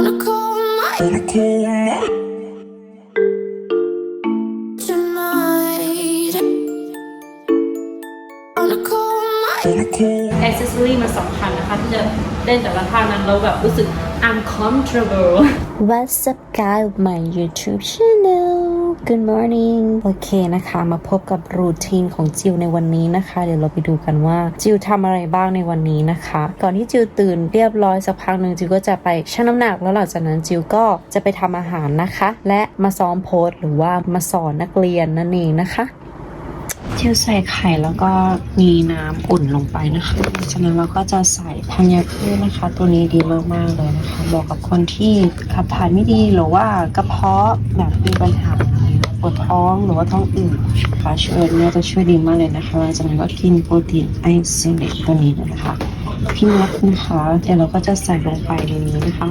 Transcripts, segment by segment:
On a cold night On a cold night. tonight. On a cold night. On a cold แอ c เซสซอรี่มาสำคัญนะคะที่จะเล่นแต่ละท่านั้นเราแบบรู้สึก uncomfortable What's up guys my YouTube channel Good morning โอเคนะคะ มาพบกับรูทีนของจิวในวันนี้นะคะ เดี๋ยวเราไปดูกันว่าจิวทำอะไรบ้างในวันนี้นะคะ ก่อนที่จิวตื่นเรียบร้อยสักพักหนึ่งจิวก็จะไปชั่งน้ำหนักแล้วหลังจากนั้นจิวก็จะไปทำอาหารนะคะ และมาซ้อมโพสหรือว่ามาสอนนักเรียนนั่นเองนะคะจียวใส่ไข่แล้วก็มีน้ำอุ่นลงไปนะคะจากนั้นเราก็จะใส่ธัญพืชนะคะ ตัวนี้ดีมากๆเลยนะคะเหมาะกับคนที่ขับถ่ายไม่ดีหรือว่ากระเพาะแบบมีปัญหา ปวดท้องหรือว่าท้องอืดนะคะช่วยเนี่ยจะช่วยดีมากเลยนะคะหลังจากนั้นก็กินโปรตีนไอโซเลตตัวนี้นะคะ พี่นัทนะคะเดี๋ยวเราก็จะใส่ลงไปในนี้นะคะ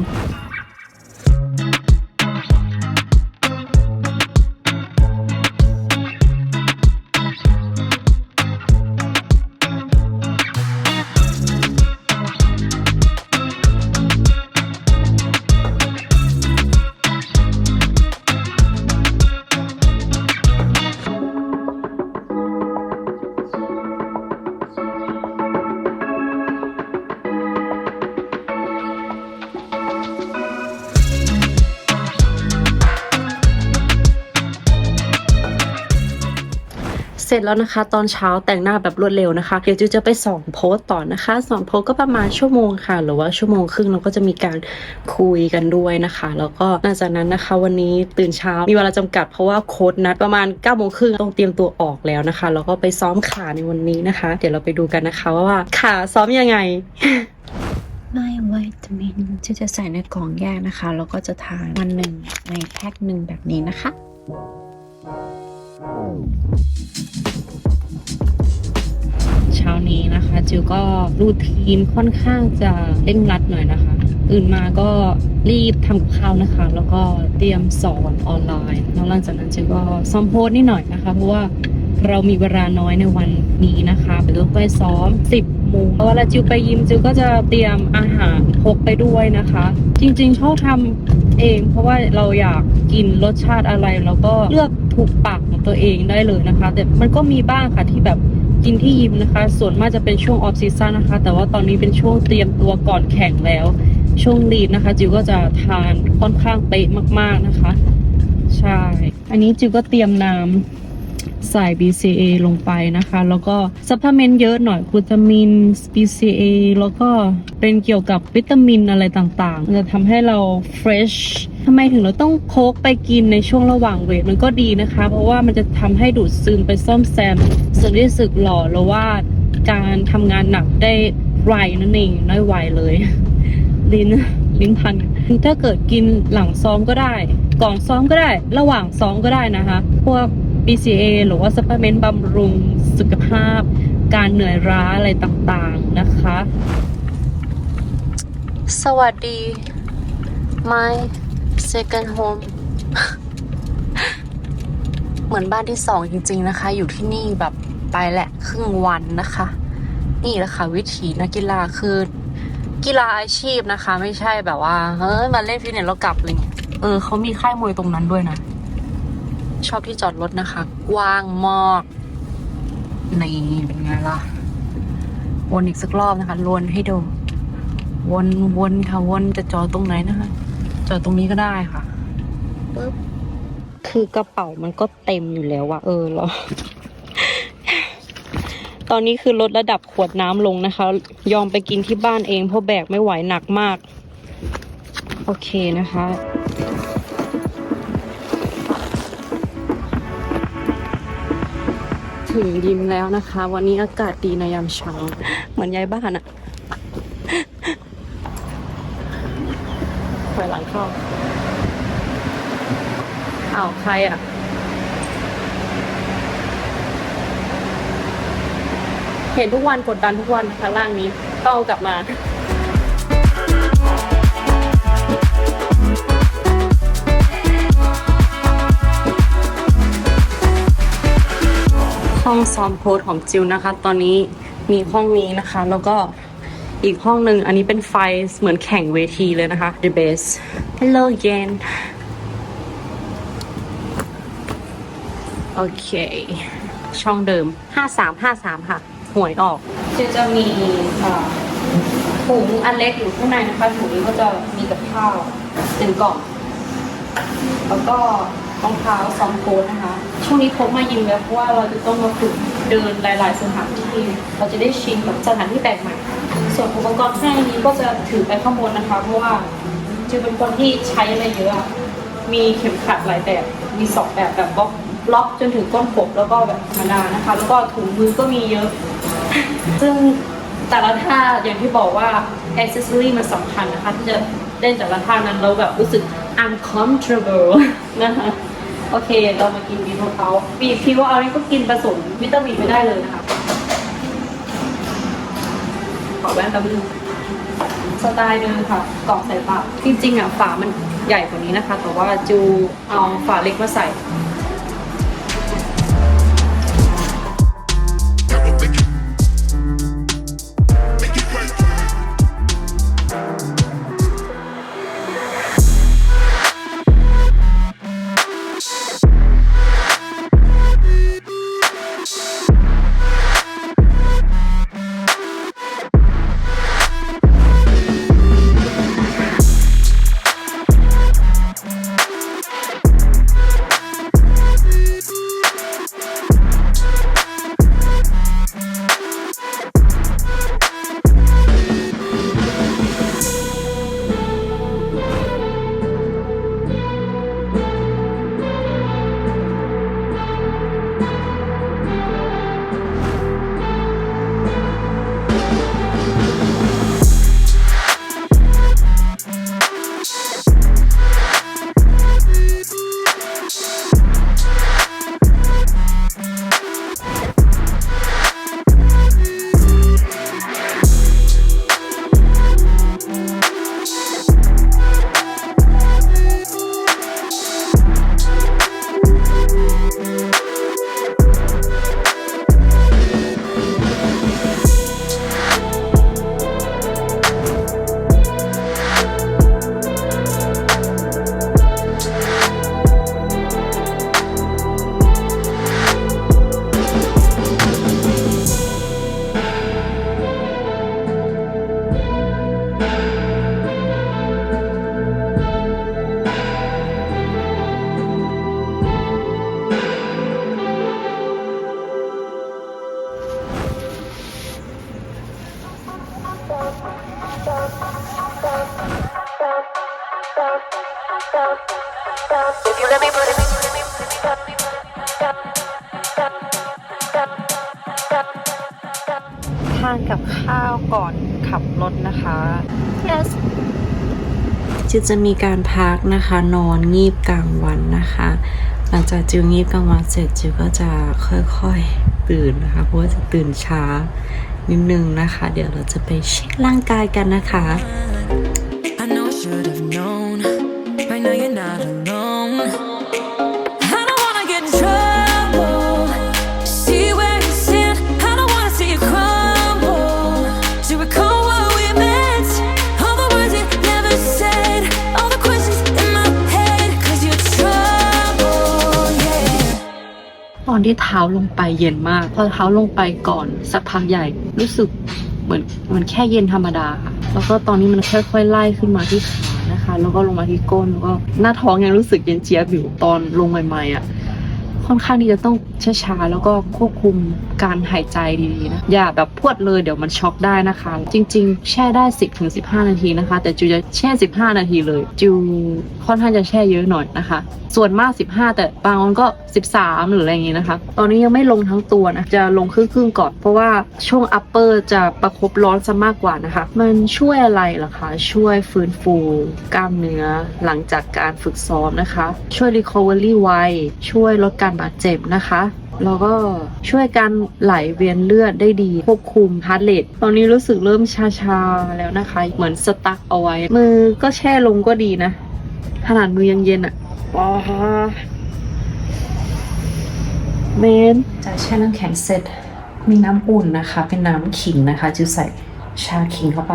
เสร็จแล้วนะคะ ตอนเช้าแต่งหน้าแบบรวดเร็วนะคะ เดี๋ยวจิวจะไปสอนโพสต์ต่อนะคะสอนโพสต์ก็ประมาณชั่วโมงค่ะ หรือว่าชั่วโมงครึ่งเราก็จะมีการคุยกันด้วยนะคะ แล้วก็หลังจากนั้นนะคะ วันนี้ตื่นเช้ามีเวลาจำกัดเพราะว่าโค้ดนัดประมาณ9ก้าโมงครึ่งต้องเตรียมตัวออกแล้วนะคะแล้วก็ไปซ้อมขาในวันนี้นะคะ เดี๋ยวเราไปดูกันนะคะว่าขาซ้อมยังไงไม่วิตามินที่จะใส่ในกล่องแยกนะคะ แล้วก็จะทานวันหนึ่งในแพ็คหนึ่งแบบนี้นะคะ เช้านี้นะคะจิวก็รูทีนค่อนข้างจะเร่งรัดหน่อยนะคะตื่นมาก็รีบทำกับข้าวนะคะ แล้วก็เตรียมสอนออนไลน์แล้วหลังจากนั้นจิวก็ซ้อมโพสต์นิดหน่อยนะคะ เพราะว่า เรามีเวลาน้อยในวันนี้นะคะเดี๋ยวไปซ้อม 10โมงเวลาจิวไปยิมจิวก็จะเตรียมอาหารพกไปด้วยนะคะ จริงๆชอบทำเอง เพราะว่าเราอยากกินรสชาติอะไรแล้วก็เลือกถูกปากของตัวเองได้เลยนะคะ แต่มันก็มีบ้างค่ะที่แบบกินที่ยิมนะคะ ส่วนมากจะเป็นช่วงออฟซีซั่นนะคะ แต่ว่าตอนนี้เป็นช่วงเตรียมตัวก่อนแข่งแล้ว ช่วงลีดนะคะ จิวก็จะทานค่อนข้างเป๊ะมาก ๆนะคะ ใช่ อันนี้จิวก็เตรียมน้ำ ใส่ BCA ลงไปนะคะ แล้วก็ซัพพลเมนต์เยอะหน่อยกลูตามิน BCA แล้วก็เป็นเกี่ยวกับวิตามินอะไรต่างๆมันจะทำให้เรา fresh ทำไมถึงเราต้องโคกไปกินในช่วงระหว่างเวทมันก็ดีนะคะ เพราะว่ามันจะทำให้ดูดซึมไปซ่อมแซมส่วนที่สึกหล่อหรือว่าการทำงานหนักได้ไวนั่นเองได้ไวเลย ลิ้นลิ้นพันถ้าเกิดกินหลังซ้อมก็ได้ ก่อนซ้อมก็ได้ ระหว่างซ้อมก็ได้นะคะ พวก BCA หรือว่าซัพพลเมนต์บำรุงสุขภาพ การเหนื่อยล้าอะไรต่างๆนะคะ สวัสดี my second home เหมือนบ้านที่สองจริง ๆนะคะ อยู่ที่นี่แบบไปแหละครึ่งวันนะคะ นี่แหละค่ะวิถีนักกีฬาคือกีฬาอาชีพนะคะ ไม่ใช่แบบว่า เฮ้ย มาเล่นฟิตเนสแล้วกลับอะไรเงี้ยเออเขามีค่ายมวยตรงนั้นด้วยนะ ชอบที่จอดรถนะคะ กว้างมากนี่เป็นไงล่ะ วนอีกสักรอบนะคะ วนให้ดู วนวนค่ะ วนจะจอดตรงไหนนะคะ จอดตรงนี้ก็ได้ค่ะปึ๊บคือกระเป๋ามันก็เต็มอยู่แล้วอะเออเราตอนนี้คือลดระดับขวดน้ำลงนะคะ ยอมไปกินที่บ้านเองเพราะแบกไม่ไหวหนักมาก โอเคนะคะ ถึงยิมแล้วนะคะ วันนี้อากาศดีในยามเช้าเหมือนยายบ้านอะถอยหลังเข้าอ้าวใครอะเห็นทุกวันกดดันทุกวันข้างล่างนี้ต้องกลับมา องซ้อมโพสของจิวนะคะ ตอนนี้มีห้องนี้นะคะ แล้วก็อีกห้องหนึ่งอันนี้เป็นไฟเหมือนแข่งเวทีเลยนะคะ The Best Hello again โอเค ช่องเดิม 5353 ค่ะ หวยออก จะจะมีถุงอันเล็กอยู่ข้างในนะคะถุงนี้ก็จะมีกับข้าวหนึ่งกล่อง แล้วก็ รองเท้าซอมโค้ดนะคะ ช่วงนี้พกมายิมแล้วเพราะว่าเราจะต้องมาฝึกเดินหลาย ๆ สถานที่ เราจะได้ชินกับสถานที่แปลกใหม่ ส่วนอุปกรณ์แค่นี้ก็จะถือไปข้างบนนะคะ เพราะว่าจือเป็นคนที่ใช้อะไรเยอะ มีเข็มขัดหลายแบบ มีสองแบบแบบบล็อกล็อกจนถึงก้นผมแล้วก็แบบธรรมดานะคะ แล้วก็ถุงมือก็มีเยอะ ซึ่งแต่ละท่าอย่างที่บอกว่า accessory มันสำคัญนะคะ ที่จะเล่นแต่ละท่านั้นเราแบบรู้สึก uncomfortable นะคะ โอเค เรามากินบีโทเขาบีพีว่าเอานี่ก็กินผสมวิตามินไปได้เลยนะคะ ขอแว่นตาบึ้งสไตล์เดิมค่ะกล่องใส่ปากจริงๆอะฝามันใหญ่กว่านี้นะคะ แต่ว่าจูเอาฝาเล็กมาใส่ ทานกับข้าวก่อนขับรถนะคะ yes จิวจะมีการพักนะคะ นอนงีบกลางวันนะคะ หลังจากจิวงีบกลางวันเสร็จจิวก็จะค่อยๆตื่นนะคะ เพราะว่าจะตื่นช้านิดนึงนะคะ เดี๋ยวเราจะไปเช็คร่างกายกันนะคะ I know อนที่เท้าลงไปเย็นมาก พอเท้าลงไปก่อน สักพักใหญ่รู้สึกเหมือนมันแค่เย็นธรรมดา แล้วก็ตอนนี้มันค่อยๆไล่ขึ้นมาที่ขานะคะ แล้วก็ลงมาที่ก้นแล้วก็หน้าท้องยังรู้สึกเย็นเจี๊ยบอยู่ตอนลงใหม่ๆอะ ค่อนข้างที่จะต้องช้าๆแล้วก็ควบคุมการหายใจดีๆนะอย่าแบบพวดเลยเดี๋ยวมันช็อกได้นะคะ จริง ๆ แช่ได้ 10ถึง15 นาทีนะคะ แต่จูจะแช่ 15 นาทีเลย จูค่อนข้างจะแช่เยอะหน่อยนะคะ ส่วนมาก 15 แต่บางวันก็ 13 หรืออะไรอย่างงี้นะคะ ตอนนี้ยังไม่ลงทั้งตัวนะจะลงครึ่งๆก่อนเพราะว่าช่วง upper จะประคบร้อนซะมากกว่านะคะ มันช่วยอะไรล่ะคะ ช่วยฟื้นฟูกล้ามเนื้อหลังจากการฝึกซ้อมนะคะ ช่วย recovery ไวช่วยลดการบาดเจ็บนะคะแล้วก็ช่วยการไหลเวียนเลือดได้ดีควบคุมฮาร์ดเรทตอนนี้รู้สึกเริ่มชาๆแล้วนะคะ เหมือนสตั๊กเอาไว้ มือก็แช่ลงก็ดีนะขนาดมือยังเย็นอะว้าเมนจากแช่น้ำแข็งเสร็จมีน้ำอุ่นนะคะ เป็นน้ำขิงนะคะจะใส่ชาขิงเข้าไป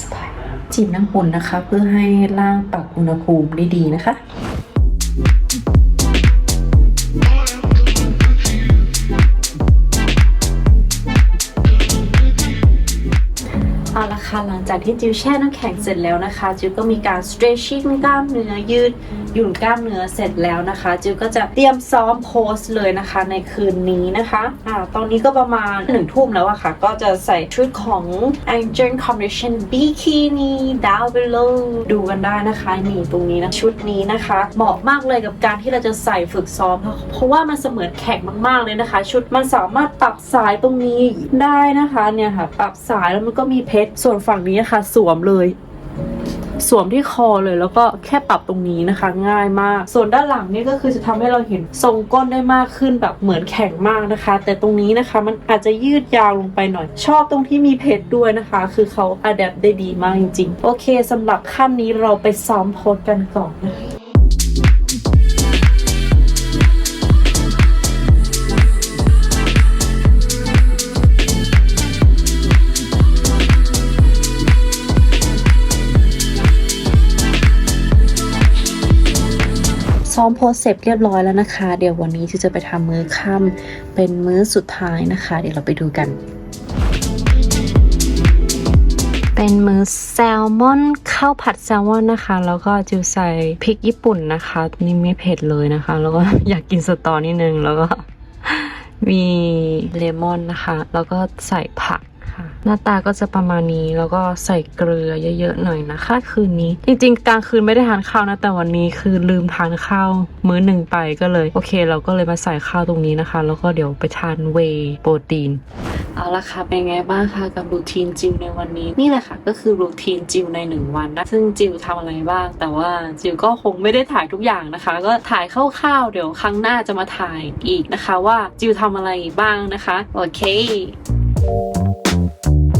สบายจีบน้ำอุ่นนะคะ เพื่อให้ร่างปรับอุณหภูมิได้ดีนะคะ หลังจากที่จิวแช่น้ำแข็งเสร็จแล้วนะคะ จิวก็มีการ stretching กล้ามเนื้อยืด หยุ่นกล้ามเนื้อเสร็จแล้วนะคะจิวก็จะเตรียมซ้อมโพสเลยนะคะในคืนนี้นะคะอ่าตอนนี้ก็ประมาณหนึ่งทุ่มแล้วอะค่ะ ก็จะใส่ชุดของ Angel Combination Bikini down below ดูกันได้นะคะนี่ตรงนี้นะชุดนี้นะคะ เหมาะมากเลยกับการที่เราจะใส่ฝึกซ้อม เพราะว่ามันเสมือนแข็งมากๆเลยนะคะ ชุดมันสามารถปรับสายตรงนี้ได้นะคะเนี่ยค่ะ ปรับสายแล้วมันก็มีเพชรส่วนฝั่งนี้ค่ะ สวมเลย สวมที่คอเลยแล้วก็แค่ปรับตรงนี้นะคะ ง่ายมาก ส่วนด้านหลังนี่ก็คือจะทำให้เราเห็นทรงก้นได้มากขึ้นแบบเหมือนแข็งมากนะคะ แต่ตรงนี้นะคะมันอาจจะยืดยาวลงไปหน่อย ชอบตรงที่มีเพชรด้วยนะคะ คือเขาอัดแอปได้ดีมากจริงๆ โอเคสำหรับขั้นนี้เราไปซ้อมโพสกันก่อนนะคะ มโพสเสร็จเรียบร้อยแล้วนะคะ เดี๋ยววันนี้ที่จะไปทำมื้อค่ำเป็นมื้อสุดท้ายนะคะ เดี๋ยวเราไปดูกัน เป็นมื้อแซลมอนข้าวผัดแซลมอนนะคะ แล้วก็จิวใส่พริกญี่ปุ่นนะคะ นี่ไม่เผ็ดเลยนะคะ แล้วก็อยากกินสตอนิดนึงแล้วก็มีเลมอนนะคะ แล้วก็ใส่ผัก ค่ะ หน้าตาก็จะประมาณนี้แล้วก็ใส่เกลือเยอะๆหน่อยนะคะคืนนี้ จริง ๆ กลางคืนไม่ได้ทานข้าวนะ แต่วันนี้คือลืมทานข้าวมื้อหนึ่งไปก็เลย โอเค เราก็เลยมาใส่ข้าวตรงนี้นะคะ แล้วก็เดี๋ยวไปทานเวโปรตีนเอาละค่ะเป็นไงบ้างคะกับรูทีนจิวในวันนี้นี่แหละค่ะก็คือรูทีนจิวในหนึ่งวันนะซึ่งจิวทำอะไรบ้าง แต่ว่าจิวก็คงไม่ได้ถ่ายทุกอย่างนะคะ ก็ถ่ายคร่าวๆเดี๋ยวครั้งหน้าจะมาถ่ายอีกนะคะ ว่าจิวทำอะไรบ้างนะคะ โอเค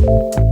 Thank you.